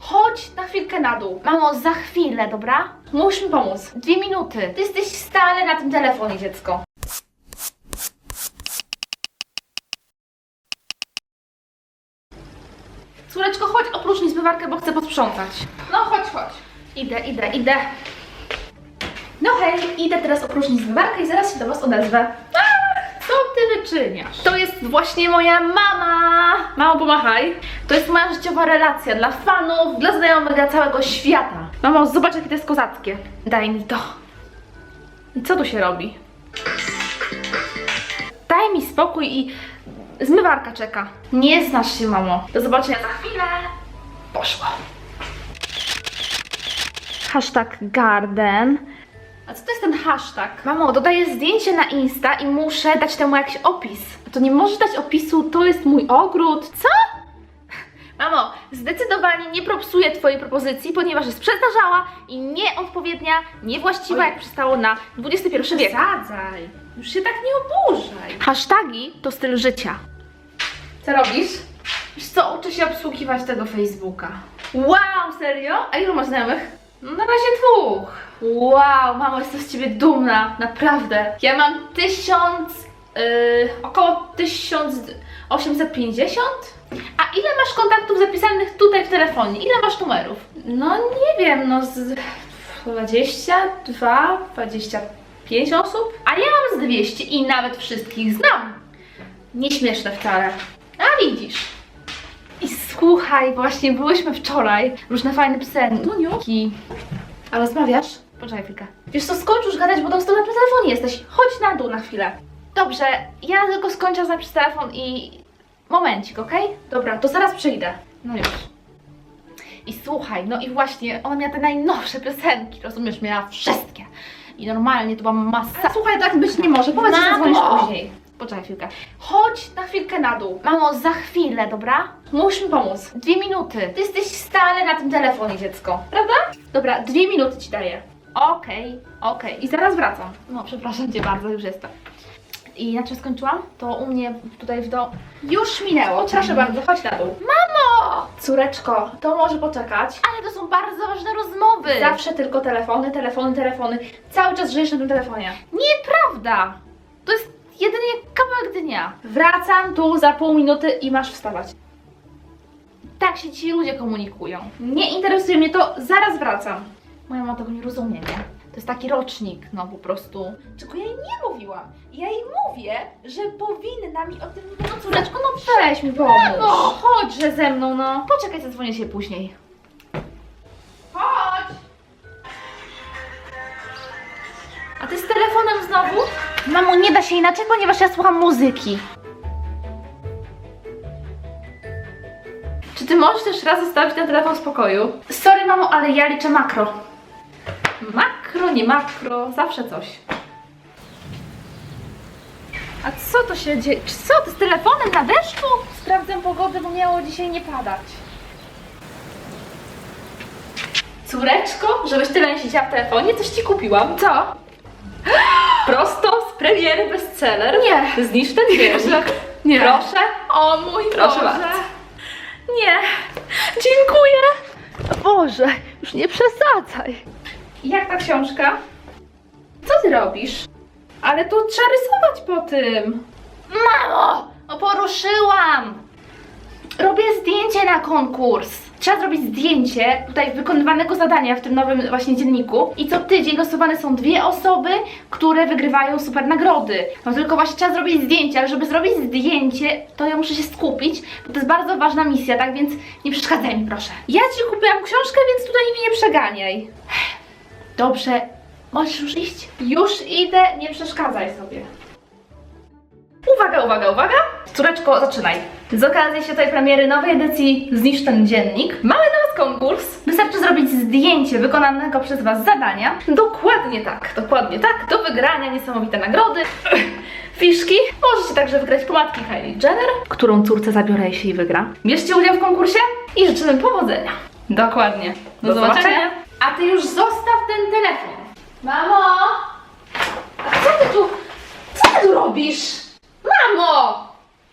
Chodź na chwilkę na dół. Mamo, za chwilę, dobra? Musisz mi pomóc. Dwie minuty. Ty jesteś stale na tym telefonie, dziecko. Córeczko, chodź oprócznij zmywarkę, bo chcę posprzątać. No chodź, chodź. Idę, idę, idę. No hej, idę teraz opróżnić zmywarkę i zaraz się do Was odezwę. A, wyczyniasz? To jest właśnie moja mama! Mamo, pomachaj. To jest moja życiowa relacja dla fanów, dla znajomych, dla całego świata. Mamo, zobacz jakie to jest kozackie. Daj mi to. I co tu się robi? Daj mi spokój i zmywarka czeka. Nie znasz się, mamo. Do zobaczenia za chwilę. Poszło. Hashtag garden. A co to jest ten hashtag? Mamo, dodaję zdjęcie na Insta i muszę dać temu jakiś opis. A to nie możesz dać opisu, to jest mój ogród. Co? Mamo, zdecydowanie nie propsuję Twojej propozycji, ponieważ jest przestarzała i nieodpowiednia, niewłaściwa, jak przystało na XXI wiek. Zadzaj. Już się tak nie oburzaj. Hasztagi to styl życia. Co robisz? Wiesz co, uczę się obsługiwać tego Facebooka. Wow, serio? A ilu masz znajomych? No na razie dwóch. Wow, mamo, jestem z ciebie dumna, naprawdę. Ja mam tysiąc, yy, około 1850. A ile masz kontaktów zapisanych tutaj w telefonie? Ile masz numerów? No nie wiem, no z 22, 25 osób. A ja mam z 200 i nawet wszystkich znam. Nieśmieszne wcale. A widzisz. Słuchaj, właśnie byłyśmy wczoraj. Różne fajne piosenki. A rozmawiasz? Poczekaj chwilkę. Wiesz co, skończ już gadać, bo tą stronę przy telefonie jesteś. Chodź na dół na chwilę. Dobrze, ja tylko skończę znać przez telefon i... Momencik, okej? Dobra, to zaraz przyjdę. No już. I słuchaj, no i właśnie, ona miała te najnowsze piosenki, rozumiesz? Miała wszystkie. I normalnie to była masa... Słuchaj, tak być nie może. Powiedz, że Mamo! zadzwonisz później. Poczekaj chwilkę. Chodź na chwilkę na dół. Mamo, za chwilę, dobra? Musisz mi pomóc. Dwie minuty. Ty jesteś stale na tym telefonie, dziecko. Prawda? Dobra, dwie minuty ci daję. Okej, okej. I zaraz wracam. No, przepraszam cię bardzo, już jestem. I na czym skończyłam? To u mnie tutaj w domu. Już minęło. Proszę bardzo, chodź na dół. Mamo! Córeczko, to może poczekać. Ale to są bardzo ważne rozmowy. Zawsze tylko telefony, telefony, telefony. Cały czas żyjesz na tym telefonie. Nieprawda! Jedynie kawałek dnia. Wracam tu za pół minuty i masz wstawać. Tak się ci ludzie komunikują. Nie interesuje mnie to, zaraz wracam. Moja mama tego nie rozumie, nie? To jest taki rocznik, no po prostu. Czego ja jej nie mówiłam. Ja jej mówię, że powinna mi o tym mówić. No córeczko, no Weź mi pomóż. No, chodź, że ze mną, no. Poczekaj, zadzwonię się później. Chodź. A ty z telefonem znowu? Mamo, nie da się inaczej, ponieważ ja słucham muzyki. Czy ty możesz też raz zostawić ten telefon w spokoju? Sorry, mamo, ale ja liczę makro. Makro, nie makro, zawsze coś. A co to się dzieje? Czy Co, ty z telefonem na deszczu? Sprawdzę pogodę, bo miało dzisiaj nie padać. Córeczko, żebyś tyle nie siedziała w telefonie, coś ci kupiłam. Co? Prosto premiery bestseller. Nie. Zniszcz ten wieżek. Nie. Proszę. O mój Proszę Boże. bardzo. Nie. Dziękuję. Boże, już nie przesadzaj. Jak ta książka? Co ty robisz? Ale tu trzeba rysować po tym. Mamo, no poruszyłam. Robię zdjęcie na konkurs. Trzeba zrobić zdjęcie tutaj wykonywanego zadania w tym nowym właśnie dzienniku i co tydzień losowane są dwie osoby, które wygrywają super nagrody. No tylko właśnie trzeba zrobić zdjęcie, ale żeby zrobić zdjęcie, to ja muszę się skupić, bo to jest bardzo ważna misja, tak więc nie przeszkadzaj mi proszę. Ja ci kupiłam książkę, więc tutaj mnie nie przeganiaj. Dobrze, możesz już iść? Już idę, nie przeszkadzaj sobie. Uwaga, uwaga, uwaga. Córeczko, zaczynaj. Z okazji się tej premiery nowej edycji Zniszcz ten dziennik Mamy dla Was konkurs. wystarczy zrobić zdjęcie wykonanego przez Was zadania. Dokładnie tak, dokładnie tak. Do wygrania niesamowite nagrody, fiszki. Możecie także wygrać pomadki Kylie Jenner, którą córce zabiorę, jeśli wygra. Bierzcie udział w konkursie i życzymy powodzenia. Dokładnie. Do, Do zobaczenia. zobaczenia. A ty już zostaw ten telefon. Mamo! A co ty tu, co ty tu robisz? Mamo!